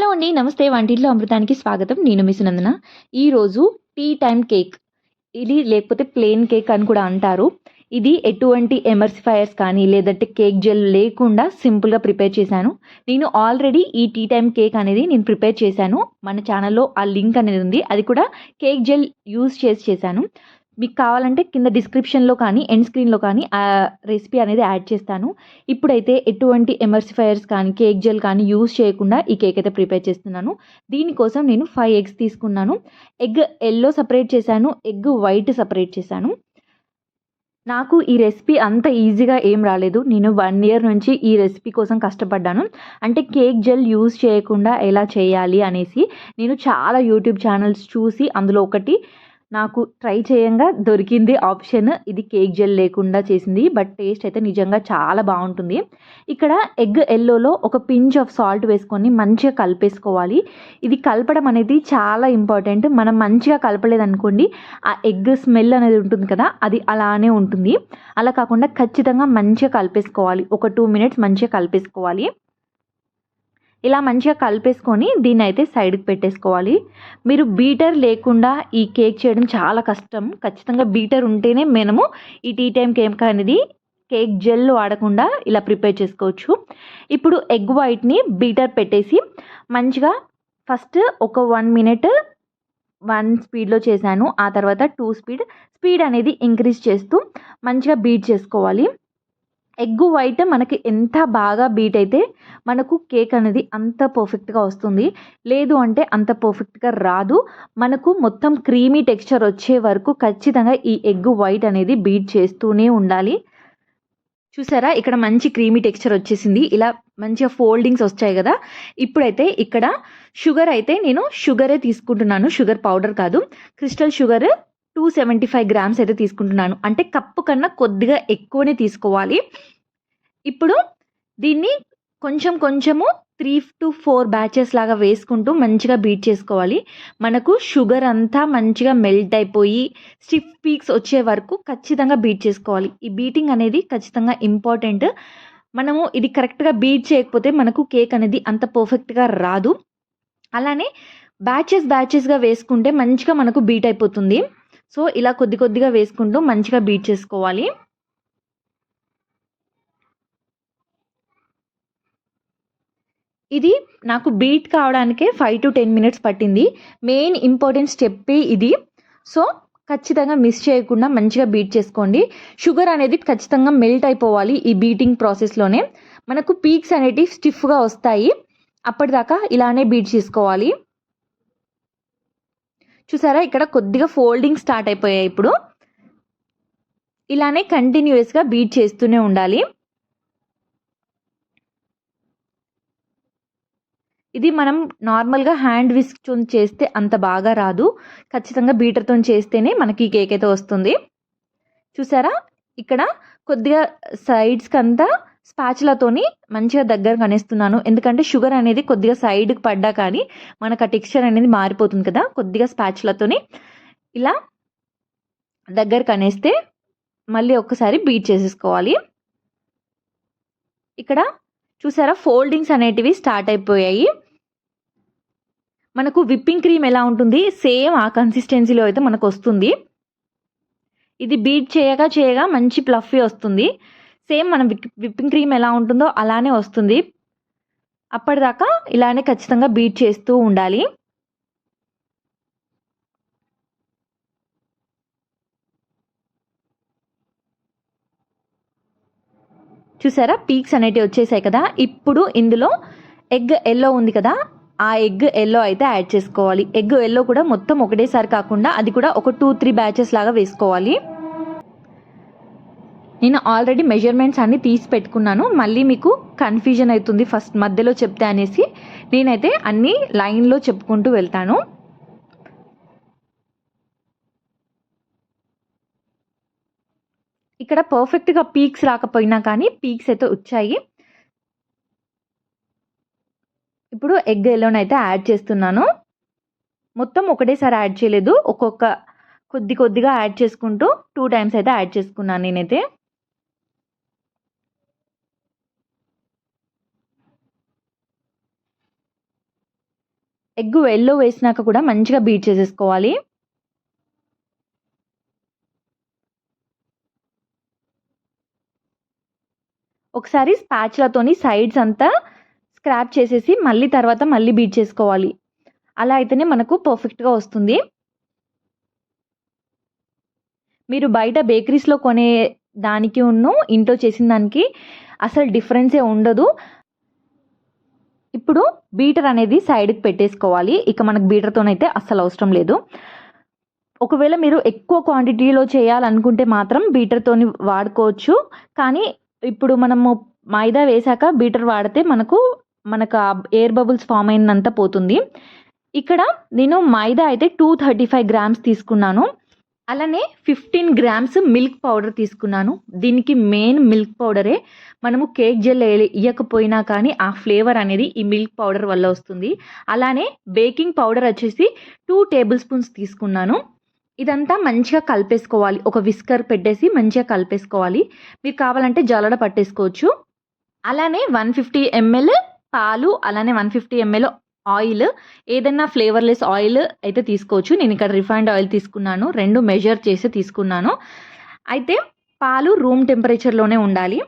Hello అండి నమస్తే వంటింట్లో అమృతానికి స్వాగతం. నేను మిస్ నందన ఈరోజు టీ టైమ్ కేక్. ఇది లేకపోతే ప్లేన్ కేక్ అని కూడా అంటారు. ఇది ఎటువంటి ఎమర్సిఫైయర్స్ కానీ లేదంటే కేక్ జెల్ లేకుండా సింపుల్గా ప్రిపేర్ చేశాను. నేను ఆల్రెడీ ఈ టీ టైమ్ కేక్ అనేది నేను ప్రిపేర్ చేశాను. మన ఛానల్లో ఆ లింక్ అనేది ఉంది. అది కూడా కేక్ జెల్ యూస్ చేసి చేశాను. మీకు కావాలంటే కింద డిస్క్రిప్షన్లో కానీ ఎండ్ స్క్రీన్లో కానీ ఆ రెసిపీ అనేది యాడ్ చేస్తాను. ఇప్పుడైతే ఎటువంటి ఎమర్సిఫైయర్స్ కానీ కేక్ జెల్ కానీ యూస్ చేయకుండా ఈ కేక్ అయితే ప్రిపేర్ చేస్తున్నాను. దీనికోసం నేను ఫైవ్ ఎగ్స్ తీసుకున్నాను. ఎగ్ ఎల్లో సపరేట్ చేశాను. ఎగ్ వైట్ సపరేట్ చేశాను. నాకు ఈ రెసిపీ అంత ఈజీగా ఏం రాలేదు. నేను వన్ ఇయర్ నుంచి ఈ రెసిపీ కోసం కష్టపడ్డాను. అంటే కేక్ జెల్ యూస్ చేయకుండా ఎలా చేయాలి అనేసి నేను చాలా యూట్యూబ్ ఛానల్స్ చూసి అందులో ఒకటి నాకు ట్రై చేయంగా దొరికింది ఆప్షన్ ఇది కేక్ జెల్ లేకుండా చేసింది బట్ టేస్ట్ అయితే నిజంగా చాలా బాగుంటుంది. ఇక్కడ ఎగ్ ఎల్లోలో ఒక పించ్ ఆఫ్ సాల్ట్ వేసుకొని మంచిగా కలిపేసుకోవాలి. ఇది కలపడం అనేది చాలా ఇంపార్టెంట్ మనం మంచిగా కలపలేదనుకోండి ఆ ఎగ్ స్మెల్ అనేది ఉంటుంది కదా అది అలానే ఉంటుంది. అలా కాకుండా ఖచ్చితంగా మంచిగా కలిపేసుకోవాలి. ఒక టూ మినిట్స్ మంచిగా కలిపేసుకోవాలి. ఇలా మంచిగా కలిపేసుకొని దీన్ని అయితే సైడ్కి పెట్టేసుకోవాలి. మీరు బీటర్ లేకుండా ఈ కేక్ చేయడం చాలా కష్టం. ఖచ్చితంగా బీటర్ ఉంటేనే మనము ఈ టీ టైం కేక్ అనేది కేక్ జెల్ వాడకుండా ఇలా ప్రిపేర్ చేసుకోవచ్చు. ఇప్పుడు ఎగ్ వైట్ని బీటర్ పెట్టేసి మంచిగా ఫస్ట్ ఒక వన్ మినిట్ వన్ స్పీడ్లో చేశాను. ఆ తర్వాత టూ స్పీడ్ స్పీడ్ అనేది ఇంక్రీజ్ చేస్తూ మంచిగా బీట్ చేసుకోవాలి. ఎగ్ వైట్ మనకి ఎంత బాగా బీట్ అయితే మనకు కేక్ అనేది అంత పర్ఫెక్ట్గా వస్తుంది. లేదు అంటే అంత పర్ఫెక్ట్గా రాదు. మనకు మొత్తం క్రీమీ టెక్స్చర్ వచ్చే వరకు ఖచ్చితంగా ఈ ఎగ్ వైట్ అనేది బీట్ చేస్తూనే ఉండాలి. చూసారా? ఇక్కడ మంచి క్రీమీ టెక్స్చర్ వచ్చేసింది. ఇలా మంచిగా ఫోల్డింగ్స్ వచ్చాయి కదా. ఇప్పుడైతే ఇక్కడ షుగర్ అయితే నేను షుగరే తీసుకుంటున్నాను. షుగర్ పౌడర్ కాదు. Crystal sugar two seventy five grams అయితే తీసుకుంటున్నాను. అంటే కప్పు కన్నా కొద్దిగా ఎక్కువనే తీసుకోవాలి. ఇప్పుడు దీన్ని కొంచెం కొంచెము త్రీ టు ఫోర్ బ్యాచెస్ లాగా వేసుకుంటూ మంచిగా బీట్ చేసుకోవాలి. మనకు షుగర్ అంతా మంచిగా మెల్ట్ అయిపోయి స్టిఫ్ పీక్స్ వచ్చే వరకు ఖచ్చితంగా బీట్ చేసుకోవాలి. ఈ బీటింగ్ అనేది ఖచ్చితంగా ఇంపార్టెంట్. మనము ఇది కరెక్ట్గా బీట్ చేయకపోతే మనకు కేక్ అనేది అంత పర్ఫెక్ట్గా రాదు. అలానే బ్యాచెస్ బ్యాచెస్గా వేసుకుంటే మంచిగా మనకు బీట్ అయిపోతుంది. సో ఇలా కొద్ది కొద్దిగా వేసుకుంటూ మంచిగా బీట్ చేసుకోవాలి. ఇది నాకు బీట్ కావడానికే ఫైవ్ టు టెన్ మినిట్స్ పట్టింది. మెయిన్ ఇంపార్టెంట్ స్టెప్పే ఇది. సో ఖచ్చితంగా మిస్ చేయకుండా మంచిగా బీట్ చేసుకోండి. షుగర్ అనేది ఖచ్చితంగా మెల్ట్ అయిపోవాలి ఈ బీటింగ్ ప్రాసెస్లోనే మనకు పీక్స్ అనేటివి స్టిఫ్గా వస్తాయి. అప్పటిదాకా ఇలానే బీట్ చేసుకోవాలి. చూసారా? ఇక్కడ కొద్దిగా ఫోల్డింగ్ స్టార్ట్ అయిపోయాయి ఇప్పుడు. ఇలానే కంటిన్యూస్గా బీట్ చేస్తూనే ఉండాలి. ఇది మనం నార్మల్గా హ్యాండ్ విస్క్తో చేస్తే అంత బాగా రాదు. ఖచ్చితంగా బీటర్తో చేస్తేనే మనకి కేక్ అయితే వస్తుంది. చూసారా? ఇక్కడ కొద్దిగా సైడ్స్కి అంతా స్పాచులతోని మంచిగా దగ్గర కనేస్తున్నాను. ఎందుకంటే షుగర్ అనేది కొద్దిగా సైడ్కి పడ్డా కానీ మనకు ఆ టెక్స్చర్ అనేది మారిపోతుంది కదా. కొద్దిగా స్పాచులతోని ఇలా దగ్గర కనేస్తే మళ్ళీ ఒక్కసారి బీట్ చేసేసుకోవాలి. ఇక్కడ చూసారా? ఫోల్డింగ్స్ అనేటివి స్టార్ట్ అయిపోయాయి. మనకు విప్పింగ్ క్రీమ్ ఎలా ఉంటుంది? సేమ్ ఆ కన్సిస్టెన్సీలో అయితే మనకు వస్తుంది. ఇది బీట్ చేయగా చేయగా మంచి ప్లఫీ వస్తుంది. సేమ్ మనం విప్పింగ్ క్రీమ్ ఎలా ఉంటుందో అలానే వస్తుంది. అప్పటిదాకా ఇలానే ఖచ్చితంగా బీట్ చేస్తూ ఉండాలి. చూసారా? పీక్స్ అనేటివి వచ్చేసాయి కదా? ఇప్పుడు ఇందులో ఎగ్ ఎల్లో ఉంది కదా? ఆ ఎగ్ ఎల్లో అయితే యాడ్ చేసుకోవాలి. ఎగ్ ఎల్లో కూడా మొత్తం ఒకటేసారి కాకుండా అది కూడా ఒక టూ త్రీ బ్యాచెస్ లాగా వేసుకోవాలి. నేను ఆల్రెడీ మెజర్మెంట్స్ అన్నీ తీసి పెట్టుకున్నాను. మళ్ళీ మీకు కన్ఫ్యూజన్ అవుతుంది ఫస్ట్ మధ్యలో చెప్తే అనేసి. నేనైతే అన్నీ లైన్లో చెప్పుకుంటూ వెళ్తాను. ఇక్కడ పర్ఫెక్ట్గా పీక్స్ రాకపోయినా కానీ పీక్స్ అయితే వచ్చాయి. ఇప్పుడు ఎగ్ ఎలోనైతే యాడ్ చేస్తున్నాను. మొత్తం ఒకటేసారి యాడ్ చేయలేదు. ఒక్కొక్క కొద్ది కొద్దిగా యాడ్ చేసుకుంటూ టూ టైమ్స్ అయితే యాడ్ చేసుకున్నాను నేనైతే. ఎగ్ ఎల్లో వేసినాక కూడా మంచిగా బీట్ చేసేసుకోవాలి. ఒకసారి స్పాచ్లతోని సైడ్స్ అంతా స్క్రాప్ చేసేసి మళ్ళీ తర్వాత మళ్ళీ బీట్ చేసుకోవాలి. అలా అయితేనే మనకు పర్ఫెక్ట్గా వస్తుంది. మీరు బయట బేకరీస్లో కొనే దానికి ఉన్ను ఇంట్లో చేసిన దానికి అసలు డిఫరెన్సే ఉండదు. ఇప్పుడు బీటర్ అనేది సైడ్కి పెట్టేసుకోవాలి. ఇక మనకు బీటర్తోనైతే అస్సలు అవసరం లేదు. ఒకవేళ మీరు ఎక్కువ క్వాంటిటీలో చేయాలనుకుంటే మాత్రం బీటర్తోని వాడుకోవచ్చు. కానీ ఇప్పుడు మనము మైదా వేసాక బీటర్ వాడితే మనకు మనకు ఎయిర్ బబుల్స్ ఫామ్ అయినంత పోతుంది. ఇక్కడ నేను మైదా అయితే టూ థర్టీ ఫైవ్ గ్రామ్స్ తీసుకున్నాను. అలానే ఫిఫ్టీన్ గ్రామ్స్ మిల్క్ పౌడర్ తీసుకున్నాను. దీనికి మెయిన్ మిల్క్ పౌడరే మనము కేక్ జెల్ ఇవ్వకపోయినా కానీ ఆ ఫ్లేవర్ అనేది ఈ మిల్క్ పౌడర్ వల్ల వస్తుంది. అలానే బేకింగ్ పౌడర్ వచ్చేసి టూ టేబుల్ స్పూన్స్ తీసుకున్నాను. ఇదంతా మంచిగా కలిపేసుకోవాలి. ఒక విస్కర్ పెట్టేసి మంచిగా కలిపేసుకోవాలి. మీకు కావాలంటే జలడ పట్టేసుకోవచ్చు. అలానే వన్ ఫిఫ్టీ ఎంఎల్ పాలు అలానే వన్ ఫిఫ్టీ ఎంఎల్ ఆయిల్. ఏదైనా ఫ్లేవర్లెస్ ఆయిల్ అయితే తీసుకోవచ్చు. నేను ఇక్కడ రిఫైండ్ ఆయిల్ తీసుకున్నాను. రెండు మెజర్ చేసి తీసుకున్నాను. అయితే పాలు రూమ్ టెంపరేచర్లోనే ఉండాలి.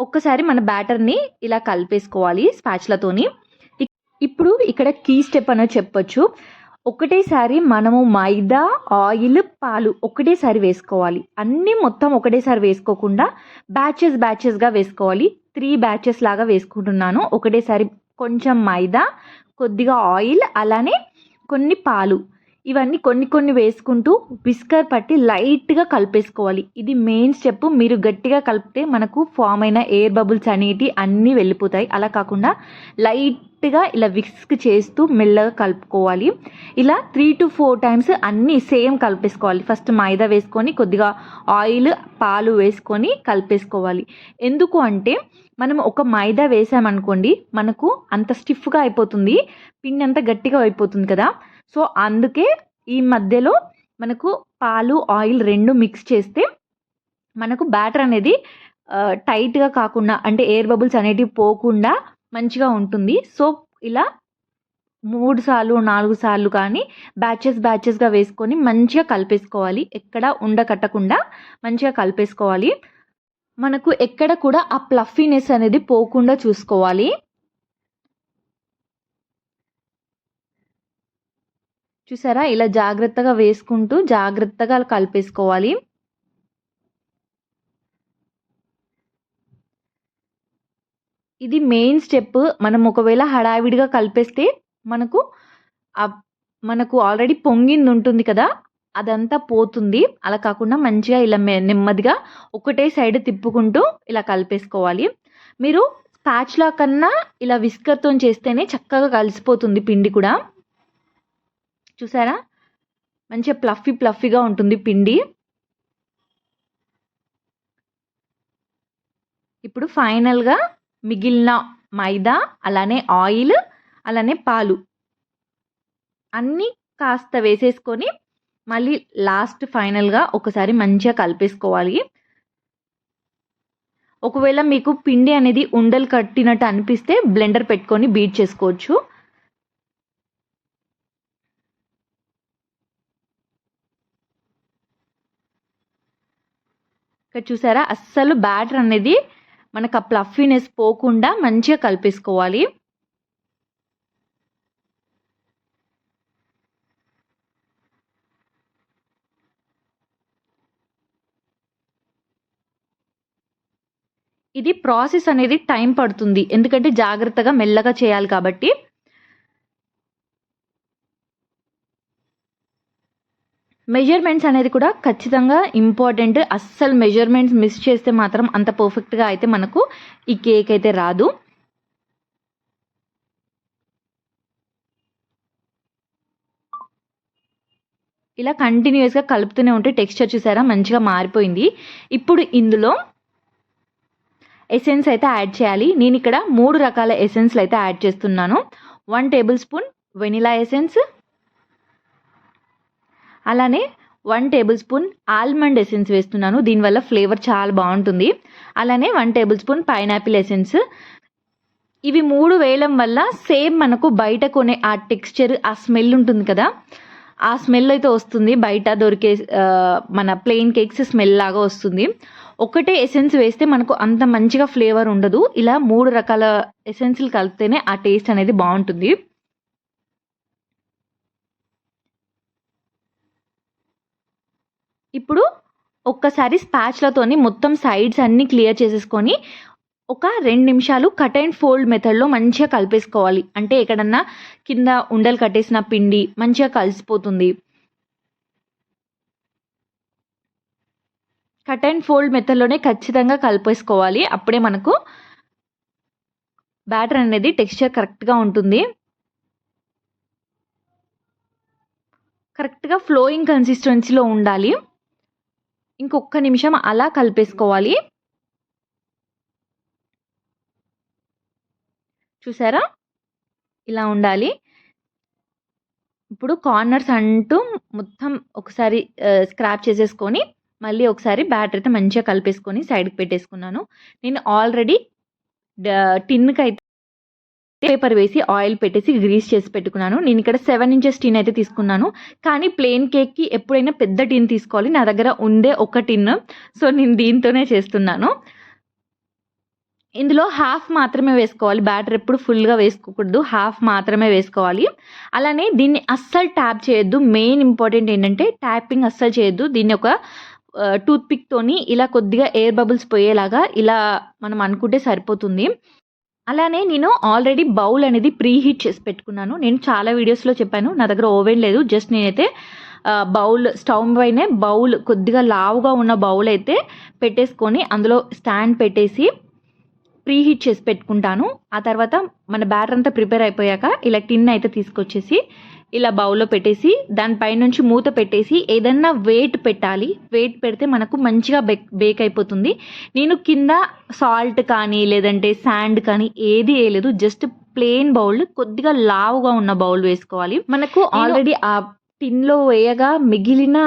ఒక్కసారి మన బ్యాటర్ని ఇలా కలిపేసుకోవాలి స్పాచ్లతోని. ఇప్పుడు ఇక్కడ కీ స్టెప్ అనేది చెప్పొచ్చు. ఒకటేసారి మనము మైదా ఆయిల్ పాలు ఒకటేసారి వేసుకోవాలి. అన్నీ మొత్తం ఒకటేసారి వేసుకోకుండా బ్యాచెస్ బ్యాచెస్గా వేసుకోవాలి. త్రీ బ్యాచెస్ లాగా వేసుకుంటున్నాను. ఒకటేసారి కొంచెం మైదా కొద్దిగా ఆయిల్ అలానే కొన్ని పాలు. ఇవన్నీ కొన్ని కొన్ని వేసుకుంటూ బిస్కర్ పట్టి లైట్గా కలిపేసుకోవాలి. ఇది మెయిన్ స్టెప్. మీరు గట్టిగా కలిపితే మనకు ఫామ్ అయిన ఎయిర్ బబుల్స్ అనేటి అన్నీ వెళ్ళిపోతాయి. అలా కాకుండా లైట్ గట్టిగా ఇలా విస్క్ చేస్తూ మెల్లగా కలుపుకోవాలి. ఇలా త్రీ టు ఫోర్ టైమ్స్ అన్నీ సేమ్ కలిపేసుకోవాలి. ఫస్ట్ మైదా వేసుకొని కొద్దిగా ఆయిల్ పాలు వేసుకొని కలిపేసుకోవాలి. ఎందుకు అంటే మనం ఒక మైదా వేసామనుకోండి మనకు అంత స్టిఫ్గా అయిపోతుంది పిండి అంత గట్టిగా అయిపోతుంది కదా. సో అందుకే ఈ మధ్యలో మనకు పాలు ఆయిల్ రెండు మిక్స్ చేస్తే మనకు బ్యాటర్ అనేది టైట్గా కాకుండా అంటే ఎయిర్ బబుల్స్ అనేటివి పోకుండా మంచిగా ఉంటుంది. సో ఇలా మూడు సార్లు నాలుగు సార్లు కానీ బ్యాచెస్ బ్యాచెస్గా వేసుకొని మంచిగా కలిపేసుకోవాలి. ఎక్కడ ఉండకట్టకుండా మంచిగా కలిపేసుకోవాలి. మనకు ఎక్కడ కూడా ఆ ప్లఫీనెస్ అనేది పోకుండా చూసుకోవాలి. చూసారా? ఇలా జాగ్రత్తగా వేసుకుంటూ జాగ్రత్తగా కలిపేసుకోవాలి. ఇది మెయిన్ స్టెప్. మనం ఒకవేళ హడావిడిగా కలిపేస్తే మనకు మనకు ఆల్రెడీ పొంగింది ఉంటుంది కదా? అదంతా పోతుంది. అలా కాకుండా మంచిగా ఇలా నెమ్మదిగా ఒకటే సైడ్ తిప్పుకుంటూ ఇలా కలిపేసుకోవాలి. మీరు స్పాచ్లా కన్నా ఇలా విస్కర్తో చేస్తేనే చక్కగా కలిసిపోతుంది పిండి కూడా. చూసారా? మంచిగా ప్లఫీ ప్లఫీగా ఉంటుంది పిండి. ఇప్పుడు ఫైనల్గా మిగిలిన మైదా అలానే ఆయిల్ అలానే పాలు. అన్నీ కాస్త వేసేసుకొని మళ్ళీ లాస్ట్ ఫైనల్గా ఒకసారి మంచిగా కలిపేసుకోవాలి. ఒకవేళ మీకు పిండి అనేది ఉండలు కట్టినట్టు అనిపిస్తే బ్లెండర్ పెట్టుకొని బీట్ చేసుకోవచ్చు. ఇక్కడ చూసారా? అస్సలు బ్యాటర్ అనేది మనకు ఆ ప్లఫీనెస్ పోకుండా మంచిగా కలిపేసుకోవాలి. ఇది ప్రాసెస్ అనేది టైం పడుతుంది. ఎందుకంటే జాగ్రత్తగా మెల్లగా చేయాలి కాబట్టి మెజర్మెంట్స్ అనేది కూడా ఖచ్చితంగా ఇంపార్టెంట్ అస్సలు మెజర్మెంట్స్ మిస్ చేస్తే మాత్రం అంత పర్ఫెక్ట్గా అయితే మనకు ఈ కేక్ అయితే రాదు. ఇలా కంటిన్యూస్గా కలుపుతూనే ఉంటే టెక్స్చర్ చూసారా? మంచిగా మారిపోయింది. ఇప్పుడు ఇందులో ఎసెన్స్ అయితే యాడ్ చేయాలి. నేను ఇక్కడ మూడు రకాల ఎసెన్స్లు అయితే యాడ్ చేస్తున్నాను. One table spoon vanilla essence అలానే one table spoon almond essence వేస్తున్నాను దీనివల్ల ఫ్లేవర్ చాలా బాగుంటుంది. అలానే one table spoon pineapple essence ఇవి మూడు వేయడం వల్ల సేమ్ మనకు బయట కొనే ఆ టెక్స్చర్ ఆ స్మెల్ ఉంటుంది కదా? ఆ స్మెల్ అయితే వస్తుంది. బయట దొరికే మన ప్లెయిన్ కేక్స్ స్మెల్ లాగా వస్తుంది. ఒకటే ఎసెన్స్ వేస్తే మనకు అంత మంచిగా ఫ్లేవర్ ఉండదు. ఇలా మూడు రకాల ఎసెన్స్లు కలిపితేనే ఆ టేస్ట్ అనేది బాగుంటుంది. ఇప్పుడు ఒక్కసారి స్పాచ్లతోని మొత్తం సైడ్స్ అన్నీ క్లియర్ చేసేసుకొని ఒక రెండు నిమిషాలు కట్ అండ్ ఫోల్డ్ మెథడ్లో మంచిగా కలిపేసుకోవాలి. అంటే ఎక్కడన్నా కింద ఉండలు కట్టేసిన పిండి మంచిగా కలిసిపోతుంది. కట్ అండ్ ఫోల్డ్ మెథడ్లోనే ఖచ్చితంగా కలిపేసుకోవాలి. అప్పుడే మనకు బ్యాటర్ అనేది టెక్స్చర్ కరెక్ట్గా ఉంటుంది. కరెక్ట్గా ఫ్లోయింగ్ కన్సిస్టెన్సీలో ఉండాలి. ఇంకొక నిమిషం అలా కలిపేసుకోవాలి. చూసారా? ఇలా ఉండాలి. ఇప్పుడు కార్నర్స్ అంటూ మొత్తం ఒకసారి స్క్రాప్ చేసేసుకొని మళ్ళీ ఒకసారి బ్యాటర్ అయితే మంచిగా కలిపేసుకొని సైడ్కి పెట్టేసుకున్నాను. నేను ఆల్రెడీ టిన్కి అయితే పేపర్ వేసి ఆయిల్ పెట్టేసి గ్రీస్ చేసి పెట్టుకున్నాను. నేను ఇక్కడ సెవెన్ ఇంచెస్ టిన్ అయితే తీసుకున్నాను. కానీ ప్లెయిన్ కేక్కి ఎప్పుడైనా పెద్ద టిన్ తీసుకోవాలి. నా దగ్గర ఉండే ఒక టిన్. సో నేను దీంతోనే చేస్తున్నాను. ఇందులో హాఫ్ మాత్రమే వేసుకోవాలి. బ్యాటర్ ఎప్పుడు ఫుల్గా వేసుకోకూడదు. హాఫ్ మాత్రమే వేసుకోవాలి. అలానే దీన్ని అస్సలు ట్యాప్ చేయొద్దు. మెయిన్ ఇంపార్టెంట్ ఏంటంటే ట్యాపింగ్ అస్సలు చేయొద్దు. దీన్ని ఒక టూత్ పిక్తోని ఇలా కొద్దిగా ఎయిర్ బబుల్స్ పోయేలాగా ఇలా మనం అనుకుంటే సరిపోతుంది. అలానే నేను ఆల్రెడీ బౌల్ అనేది ప్రీ హీట్ చేసి పెట్టుకున్నాను. నేను చాలా వీడియోస్లో చెప్పాను. నా దగ్గర ఓవెన్ లేదు. జస్ట్ నేనైతే బౌల్ స్టవ్ పైనే బౌల్ కొద్దిగా లావుగా ఉన్న బౌల్ అయితే పెట్టేసుకొని అందులో స్టాండ్ పెట్టేసి ప్రీ హీట్ చేసి పెట్టుకుంటాను. ఆ తర్వాత మన బ్యాటర్ అంతా ప్రిపేర్ అయిపోయాక ఇలా టిన్ అయితే తీసుకొచ్చేసి ఇలా బౌల్లో పెట్టేసి దానిపై నుంచి మూత పెట్టేసి ఏదన్నా వెయిట్ పెట్టాలి. వెయిట్ పెడితే మనకు మంచిగా బేక్ బేక్ అయిపోతుంది. నేను కింద సాల్ట్ కానీ లేదంటే శాండ్ కానీ ఏది వేయలేదు. జస్ట్ ప్లెయిన్ బౌల్ కొద్దిగా లావుగా ఉన్న బౌల్ వేసుకోవాలి. మనకు ఆల్రెడీ ఆ టిన్లో వేయగా మిగిలిన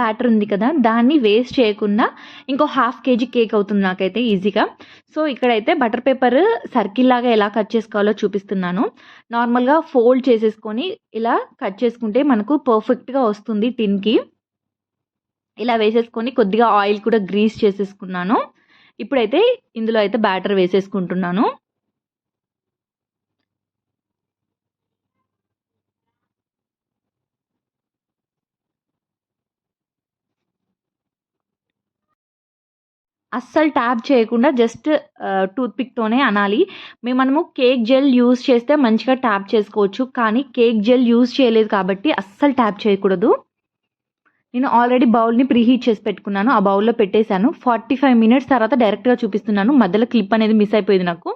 బ్యాటర్ ఉంది కదా దాన్ని వేస్ట్ చేయకుండా ఇంకో హాఫ్ కేజీ కేక్ అవుతుంది నాకైతే ఈజీగా సో ఇక్కడైతే బటర్ పేపర్ సర్కిల్ లాగా ఎలా కట్ చేసుకోవాలో చూపిస్తున్నాను. నార్మల్గా ఫోల్డ్ చేసేసుకొని ఇలా కట్ చేసుకుంటే మనకు పర్ఫెక్ట్గా వస్తుంది టిన్కి ఇలా వేసేసుకొని కొద్దిగా ఆయిల్ కూడా గ్రీస్ చేసేసుకున్నాను. ఇప్పుడైతే ఇందులో అయితే బ్యాటర్ వేసేసుకుంటున్నాను. అస్సలు ట్యాప్ చేయకుండా జస్ట్ టూత్పిక్తోనే అనాలి. మేము మనము కేక్ జెల్ యూస్ చేస్తే మంచిగా ట్యాప్ చేసుకోవచ్చు. కానీ కేక్ జెల్ యూస్ చేయలేదు కాబట్టి అస్సలు ట్యాప్ చేయకూడదు. నేను ఆల్రెడీ బౌల్ని ప్రీహీట్ చేసి పెట్టుకున్నాను. ఆ బౌల్లో పెట్టేశాను. ఫార్టీ ఫైవ్ మినిట్స్ తర్వాత డైరెక్ట్గా చూపిస్తున్నాను. మధ్యలో క్లిప్ అనేది మిస్ అయిపోయింది నాకు.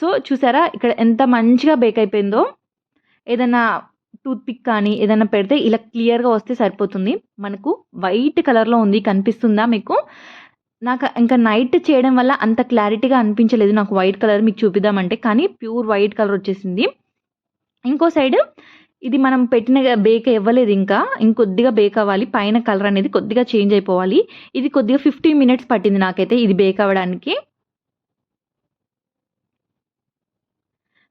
సో చూసారా? ఇక్కడ ఎంత మంచిగా బేక్ అయిపోయిందో. ఏదైనా టూత్పిక్ కానీ ఏదైనా పెడితే ఇలా క్లియర్గా వస్తే సరిపోతుంది. మనకు వైట్ కలర్లో ఉంది. కనిపిస్తుందా మీకు? నాకు ఇంకా నైట్ చేయడం వల్ల అంత క్లారిటీగా అనిపించలేదు. నాకు వైట్ కలర్ మీకు చూపిద్దామంటే. కానీ ప్యూర్ వైట్ కలర్ వచ్చేసింది. ఇంకో సైడ్ ఇది మనం పెట్టిన బేక్ ఇవ్వలేదు ఇంకా. ఇంకొద్దిగా బేక్ అవ్వాలి. పైన కలర్ అనేది కొద్దిగా చేంజ్ అయిపోవాలి. ఇది కొద్దిగా ఫిఫ్టీ మినిట్స్ పట్టింది నాకైతే ఇది బేక్ అవ్వడానికి.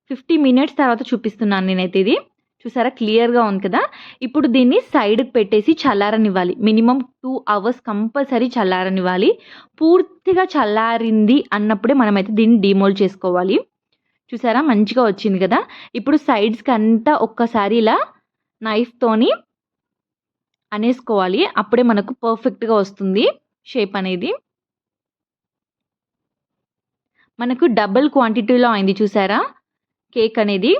ఫిఫ్టీ మినిట్స్ తర్వాత చూపిస్తున్నాను నేనైతే ఇది. చూసారా? క్లియర్గా ఉంది కదా? ఇప్పుడు దీన్ని సైడ్కి పెట్టేసి చల్లారనివ్వాలి. మినిమం టూ అవర్స్ కంపల్సరీ చల్లారనివ్వాలి. పూర్తిగా చల్లారింది అన్నప్పుడే మనమైతే దీన్ని డిమోల్డ్ చేసుకోవాలి. చూసారా? మంచిగా వచ్చింది కదా? ఇప్పుడు సైడ్స్కి అంతా ఒక్కసారి ఇలా నైఫ్తోని అనేసుకోవాలి. అప్పుడే మనకు పర్ఫెక్ట్గా వస్తుంది షేప్ అనేది. మనకు డబుల్ క్వాంటిటీలో అయింది చూసారా? కేక్ అనేది.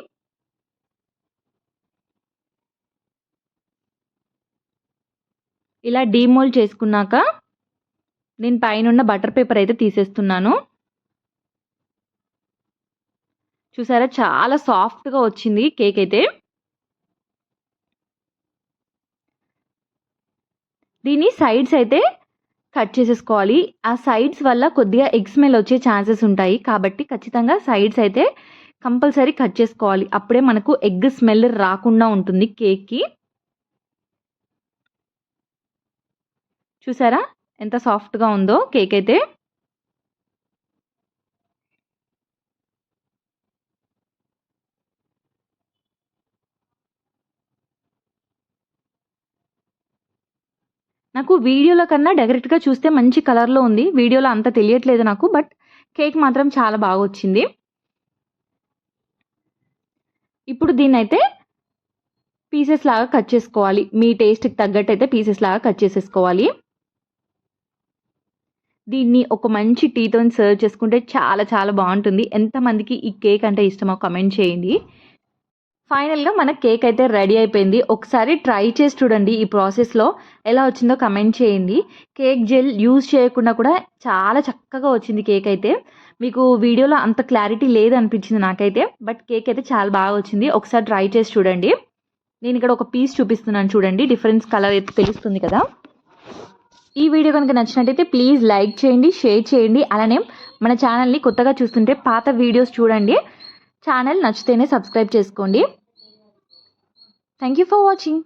ఇలా డీమోల్డ్ చేసుకున్నాక నేను పైన బటర్ పేపర్ అయితే తీసేస్తున్నాను. చూసారా? చాలా సాఫ్ట్గా వచ్చింది కేక్ అయితే. దీని సైడ్స్ అయితే కట్ చేసేసుకోవాలి. ఆ సైడ్స్ వల్ల కొద్దిగా ఎగ్ స్మెల్ వచ్చే ఛాన్సెస్ ఉంటాయి. కాబట్టి ఖచ్చితంగా సైడ్స్ అయితే కంపల్సరీ కట్ చేసుకోవాలి. అప్పుడే మనకు ఎగ్ స్మెల్ రాకుండా ఉంటుంది కేక్కి. చూసారా? ఎంత సాఫ్ట్గా ఉందో కేక్ అయితే నాకు వీడియోలో కన్నా డైరెక్ట్గా చూస్తే మంచి కలర్లో ఉంది. వీడియోలో అంత తెలియట్లేదు నాకు బట్ కేక్ మాత్రం చాలా బాగా వచ్చింది. ఇప్పుడు దీన్ని అయితే పీసెస్ లాగా కట్ చేసుకోవాలి. మీ టేస్ట్కి తగ్గట్టు అయితే పీసెస్ లాగా కట్ చేసేసుకోవాలి. దీన్ని ఒక మంచి టీతో సర్వ్ చేసుకుంటే చాలా చాలా బాగుంటుంది. ఎంతమందికి ఈ కేక్ అంటే ఇష్టమో కమెంట్ చేయండి. ఫైనల్గా మన కేక్ అయితే రెడీ అయిపోయింది. ఒకసారి ట్రై చేసి చూడండి ఈ ప్రాసెస్లో ఎలా వచ్చిందో కమెంట్ చేయండి. కేక్ జెల్ యూజ్ చేయకుండా కూడా చాలా చక్కగా వచ్చింది కేక్ అయితే. మీకు వీడియోలో అంత క్లారిటీ లేదనిపించింది నాకైతే బట్ కేక్ అయితే చాలా బాగా వచ్చింది. ఒకసారి ట్రై చేసి చూడండి. నేను ఇక్కడ ఒక పీస్ చూపిస్తున్నాను చూడండి. డిఫరెన్స్ కలర్ అయితే తెలుస్తుంది కదా. ఈ వీడియో కనుక నచ్చినట్టయితే ప్లీజ్ లైక్ చేయండి షేర్ చేయండి అలానే మన ఛానల్ని కొత్తగా చూస్తుంటే పాత వీడియోస్ చూడండి. ఛానల్ నచ్చితేనే సబ్స్క్రైబ్ చేసుకోండి. Thank you for watching